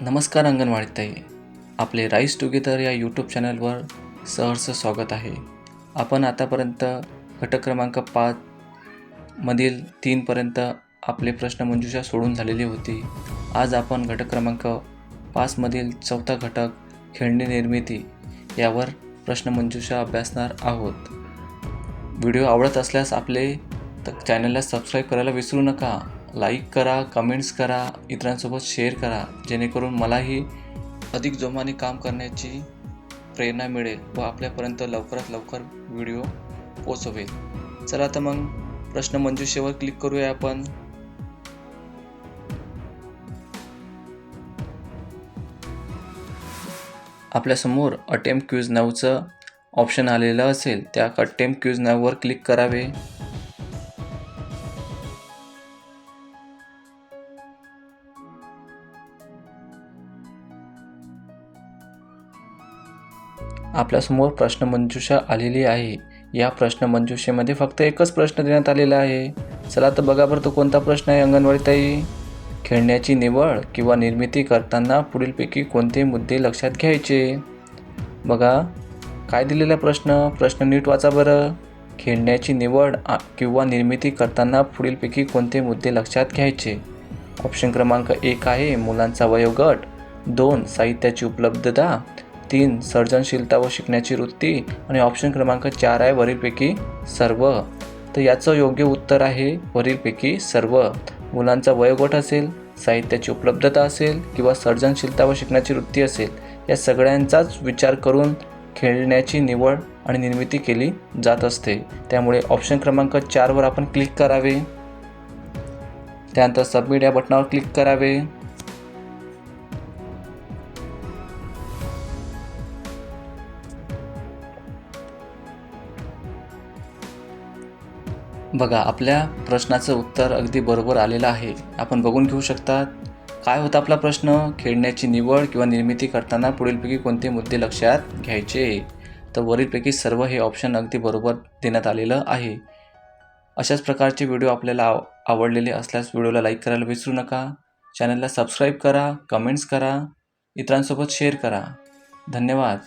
नमस्कार अंगणवाडीताई आपले rice together या यूट्यूब चॅनलवर सहर्ष स्वागत आहे. आपण आतापर्यंत घटक क्रमांक पाच मधील तीनपर्यंत आपले प्रश्नमंजुषा सोडून झालेली होती. आज आपण घटक क्रमांक पाचमधील चौथा घटक खेळणी निर्मिती यावर प्रश्नमंजुषा अभ्यासणार आहोत. व्हिडिओ आवडत असल्यास आपले त चॅनलला सबस्क्राईब करायला विसरू नका. लाईक करा कमेंट्स करा इतरांसोबत शेअर करा जेणेकरून मलाही अधिक जोमाने काम करण्याची प्रेरणा मिळेल व आपल्यापर्यंत लवकरात लवकर व्हिडिओ पोचवेल चला तर मग प्रश्नमंजुषेवर क्लिक करूया आपण. आपल्यासमोर अटेम्प क्यूज नावचं ऑप्शन आलेलं असेल त्या अटेम्प क्यूज नाववर क्लिक करावे. आपल्यासमोर प्रश्नमंजुषा आलेली आहे. या प्रश्नमंजुषेमध्ये फक्त एकच प्रश्न देण्यात आलेला आहे. चला तर बघा बरं तो कोणता प्रश्न आहे अंगणवाडीताई खेळण्याची निवड किंवा निर्मिती करताना पुढीलपैकी कोणते मुद्दे लक्षात घ्यायचे? बघा काय दिलेला प्रश्न? प्रश्न नीट वाचा बरं. खेळण्याची निवड आ- किंवा निर्मिती करताना पुढीलपैकी कोणते मुद्दे लक्षात घ्यायचे? ऑप्शन क्रमांक एक आहे मुलांचा वयोगट. दोन साहित्याची उपलब्धता. तीन सर्जनशीलता व शिकण्याची वृत्ती आणि ऑप्शन क्रमांक चार आहे वरीलपैकी सर्व. तर याचं योग्य उत्तर आहे वरीलपैकी सर्व. मुलांचा वयोगट असेल साहित्याची उपलब्धता असेल किंवा सर्जनशीलता व शिकण्याची वृत्ती असेल या सगळ्यांचाच विचार करून खेळण्याची निवड आणि निर्मिती केली जात असते. त्यामुळे ऑप्शन क्रमांक चारवर आपण क्लिक करावे. त्यानंतर सबमिट या बटनावर क्लिक करावे. बघा आपल्या प्रश्नाचं उत्तर अगदी बरोबर आलेलं आहे. आपण बघून घेऊ शकतात काय होता आपला प्रश्न? खेळण्याची निवड किंवा निर्मिती करताना पुढीलपैकी कोणते मुद्दे लक्षात घ्यायचे? तर वरीलपैकी सर्व हे ऑप्शन अगदी बरोबर देण्यात आलेलं आहे. अशाच प्रकारचे व्हिडिओ आपल्याला आव आवडलेले असल्यास व्हिडिओला लाईक करायला विसरू नका. चॅनलला सबस्क्राईब करा कमेंट्स करा इतरांसोबत शेअर करा. धन्यवाद.